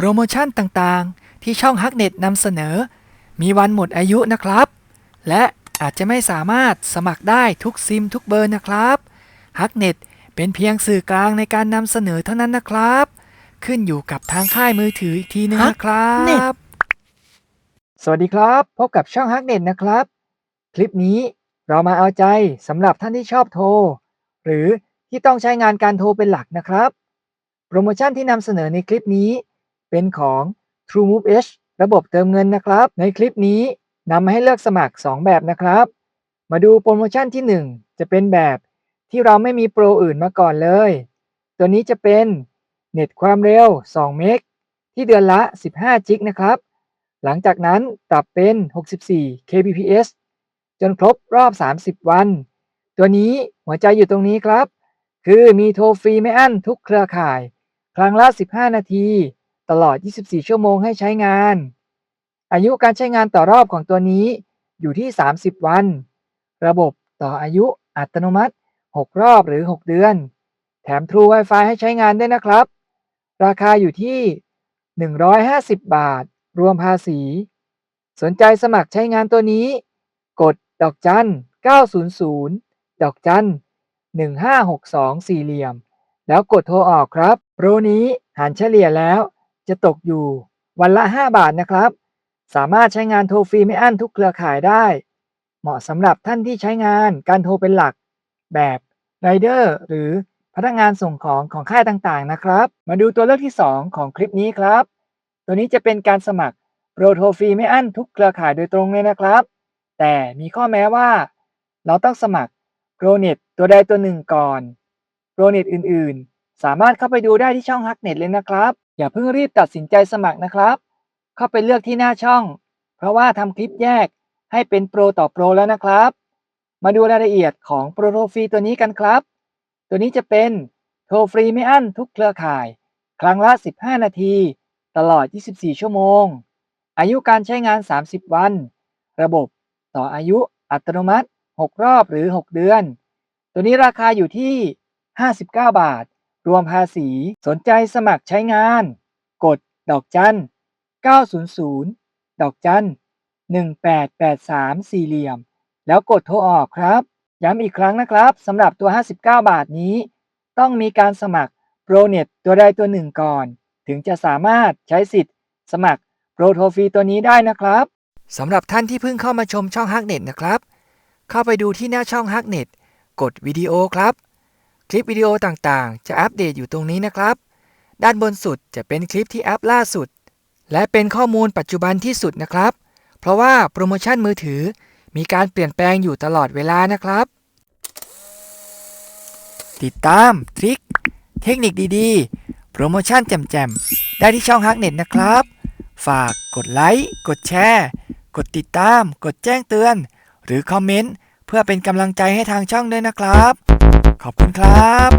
โปรโมชั่นต่างๆ ที่ช่องฮักเน็ตนำเสนอ มีวันหมดอายุนะครับ และอาจจะไม่สามารถสมัครได้ทุกซิมทุกเบอร์นะครับฮักเน็ตเป็นเพียงสื่อกลางในการนำเสนอเท่านั้นนะครับ ขึ้นอยู่กับทางค่ายมือถืออีกทีนึงนะครั Hacknet บสวัสดีครับ พบกับช่องฮักเน็ตนะครับ คลิปนี้เรามาเอาใจสำหรับท่านที่ชอบโทร หรือที่ต้องใช้งานการโทรเป็นหลักนะครับ โปรโมชั่นที่นำเสนอในคลิปนี้ เป็นของ TrueMove H ระบบเติมเงินนะครับ ในคลิปนี้นำมาให้เลือกสมัคร 2 แบบนะครับ มาดูโปรโมชั่นที่ 1 จะเป็นแบบที่เราไม่มีโปรอื่นมาก่อนเลย ตัวนี้จะเป็นเน็ตความเร็ว 2 เมกที่เดือนละ 15 จิกนะครับ หลังจากนั้นปรับเป็น 64 kbps จนครบรอบ 30 วัน ตัวนี้หัวใจอยู่ตรงนี้ครับ คือมีโทรฟรีไม่อั้นทุกเครือข่าย ครั้งละ 15 นาที ตลอด 24 ชั่วโมงให้ใช้งาน อายุการใช้งานต่อรอบของตัวนี้อยู่ที่ 30 วัน ระบบต่ออายุอัตโนมัติ 6 รอบหรือ 6 เดือน แถม True Wi-Fi ให้ใช้งานด้วยนะครับ ราคาอยู่ที่ 150 บาท รวมภาษี สนใจสมัครใช้งานตัวนี้ กดดอกจัน 900 ดอกจัน 1562 สี่เหลี่ยม แล้วกดโทรออกครับ โปรนี้หารเฉลี่ยแล้ว จะตกอยู่ วันละ 5 บาทนะครับ สามารถใช้งานโทรฟรีไม่อั้นทุกเครือข่ายได้ เหมาะสำหรับท่านที่ใช้งานการโทรเป็นหลัก แบบไรเดอร์หรือพนักงานส่งของของค่ายต่างๆนะครับ มาดูตัวเลือกที่ 2 ของคลิปนี้ครับ ตัวนี้จะเป็นการสมัครโปรโทรฟรีไม่อั้นทุกเครือข่ายโดยตรงเลยนะครับ แต่มีข้อแม้ว่า เราต้องสมัครโปรเน็ตตัวใดตัวหนึ่งก่อนโปรเน็ตอื่นๆ สามารถเข้าไปดูได้ที่ช่องฮักเน็ตเลยนะครับ อย่าเพิ่งรีบตัดสินใจสมัครนะครับ เข้าไปเลือกที่หน้าช่อง เพราะว่าทำคลิปแยกให้เป็นโปรต่อโปรแล้วนะครับ มาดูรายละเอียดของโปรโทรฟรีตัวนี้กันครับ ตัวนี้จะเป็นโทรฟรีไม่อั้นทุกเครือข่าย ครั้งละ 15 นาที ตลอด 24 ชั่วโมง อายุการใช้งาน 30 วัน ระบบต่ออายุอัตโนมัติ 6 รอบหรือ 6 เดือน ตัวนี้ราคาอยู่ที่ 59 บาท รวมภาษี สนใจสมัครใช้งาน กด ดอกจัน 900 ดอกจัน 1883 สี่เหลี่ยม แล้วกดโทรออกครับ ย้ำอีกครั้งนะครับสำหรับตัว 59 บาทนี้ ต้องมีการสมัครโปรเน็ตตัวใดตัวหนึ่งก่อน ถึงจะสามารถใช้สิทธิ์ สมัครโปรโทรฟรีตัวนี้ได้นะครับสำหรับท่านที่เพิ่งเข้ามาชมช่องฮักเน็ตนะครับ เข้าไปดูที่หน้าช่องฮักเน็ตกดวิดีโอครับ คลิปวิดีโอต่างๆ จะอัปเดตอยู่ตรงนี้นะครับ ด้านบนสุดจะเป็นคลิปที่อัพล่าสุด และเป็นข้อมูลปัจจุบันที่สุดนะครับ เพราะว่าโปรโมชั่นมือถือมีการเปลี่ยนแปลงอยู่ตลอดเวลานะครับ ติดตามทริคเทคนิคดีๆ โปรโมชั่นแจ่มๆ ได้ที่ช่องฮักเน็ตนะครับ ฝากกดไลค์ กดแชร์ กดติดตาม กดแจ้งเตือน หรือคอมเมนต์ เพื่อเป็นกำลังใจให้ทางช่องด้วยนะครับ ขอบคุณครับ